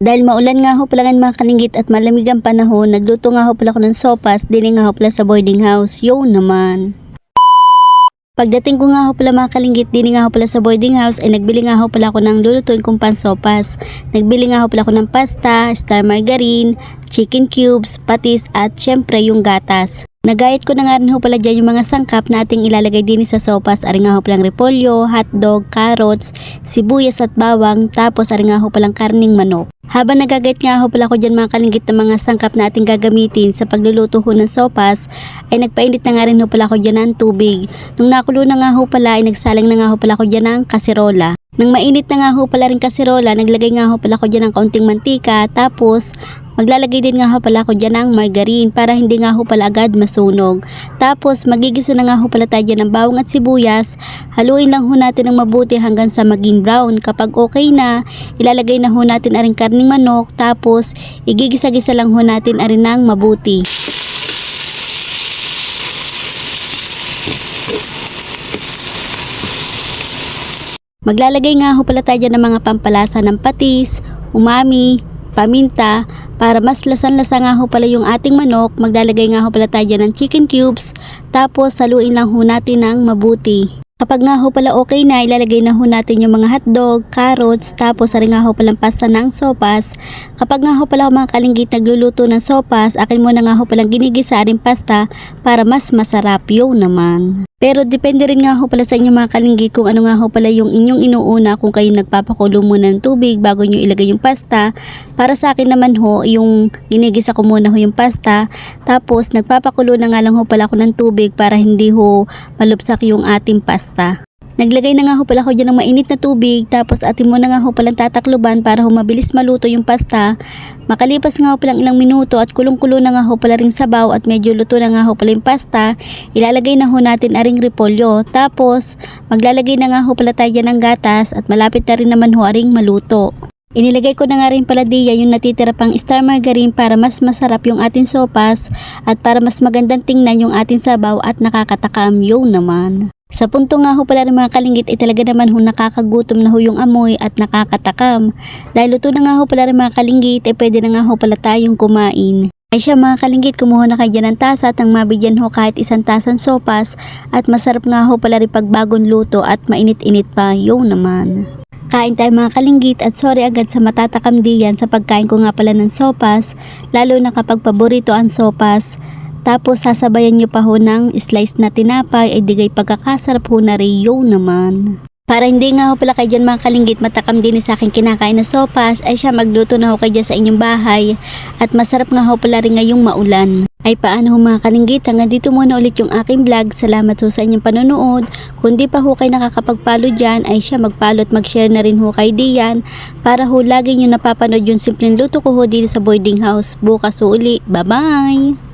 Dahil maulan nga ho pala mga kalinggit at malamig ang panahon, nagluto nga ho pala ako ng sopas, dili nga ho pala sa boarding house. Yo naman. Pagdating ko nga ho pala mga kalinggit, dini nga ho pala sa boarding house, ay nagbili nga ho pala ako ng lulutuin kong pansopas. Nagbili nga ho pala ako ng pasta, star margarine, chicken cubes, patis at syempre yung gatas. Nagayat ko na nga rin ho pala dyan yung mga sangkap na ating ilalagay din sa sopas. Ari nga ho palang repolyo, hotdog, carrots, sibuyas at bawang, tapos ari nga ho palang karning manok. Habang nagagayat nga ho pala ko dyan mga kalinggit ng mga sangkap na ating gagamitin sa pagluluto ho ng sopas, ay nagpainit na nga rin ho pala ko dyan ng tubig. Nung nakulo na nga ho pala ay nagsalang na nga ho pala ko dyan ng kaserola. Nang mainit na nga ho pala rin kaserola, naglagay nga ho pala ko dyan ng kaunting mantika, tapos Maglalagay din nga ho pala ako dyan ng margarine para hindi nga ho pala agad masunog. Tapos magigisa na nga ho pala tayo ng bawang at sibuyas. Haluin lang ho natin ng mabuti hanggang sa maging brown. Kapag okay na, ilalagay na ho natin aring karning manok. Tapos igigisa-gisa lang ho natin arin ng mabuti. Maglalagay nga ho pala tayo ng mga pampalasa ng patis, umami, paminta, para mas lasan-lasa nga ho pala yung ating manok, maglalagay nga ho pala tayo ng chicken cubes, tapos saluin lang ho natin ng mabuti. Kapag nga ho pala okay na, ilalagay na ho natin yung mga hotdog, carrots, tapos ari nga ho palang pasta ng sopas. Kapag nga ho pala mga kalinggit nagluluto ng sopas, akin muna nga ho palang ginigisa rin pasta para mas masarap yung naman. Pero depende rin nga ho pala sa inyo mga kalinggit kung ano nga ho pala yung inyong inuuna kung kayo nagpapakulo muna ng tubig bago nyo ilagay yung pasta. Para sa akin naman ho, yung ginigisa ko muna ho yung pasta. Tapos nagpapakulo na nga lang ho pala ako ng tubig para hindi ho malupsak yung ating pasta. Naglagay na nga ho pala ako dyan ng mainit na tubig tapos atin mo na nga ho palang tatakluban para ho mabilis maluto yung pasta. Makalipas nga ho palang ilang minuto at kulong-kulo na nga ho pala ring sabaw at medyo luto na nga ho pala yung pasta, ilalagay na ho natin aring repolyo. Tapos maglalagay na nga ho pala tayo dyan ng gatas at malapit na rin naman ho aring maluto. Inilagay ko na nga rin pala diya yung natitira pang star margarine para mas masarap yung ating sopas at para mas magandang tingnan yung ating sabaw at nakakatakam yung naman. Sa punto nga ho pala ng mga kalinggit ay talaga naman ho nakakagutom na ho yung amoy at nakakatakam. Dahil luto na nga ho pala ng mga kalinggit ay pwede na nga ho pala tayong kumain. Ay siya mga kalinggit, kumuha na kayo ng tasa at ang mabigyan ho kahit isang tasan sopas at masarap nga ho pala rin pagbagong luto at mainit-init pa yung naman. Kain tayo mga kalinggit at sorry agad sa matatakam diyan sa pagkain ko nga pala ng sopas, lalo na kapag paborito ang sopas. Tapos sasabayan nyo pa ho ng slice na tinapay ay digay pagkakasarap ho na riyo naman. Para hindi nga ho pala kayo dyan mga kalinggit matakam din sa aking kinakain na sopas ay siya magluto na ho kayo sa inyong bahay at masarap nga ho pala rin ngayong maulan. Ay paano ho mga kalinggit hanggang dito muna ulit yung aking vlog. Salamat ho sa inyong panonood. Kung di pa ho kayo nakakapagpalo dyan ay siya magpalo at mag-share na rin ho kay Dian para ho lagi nyo napapanood yung simpleng luto ko ho dito sa boarding house. Bukas ho uli. Bye bye!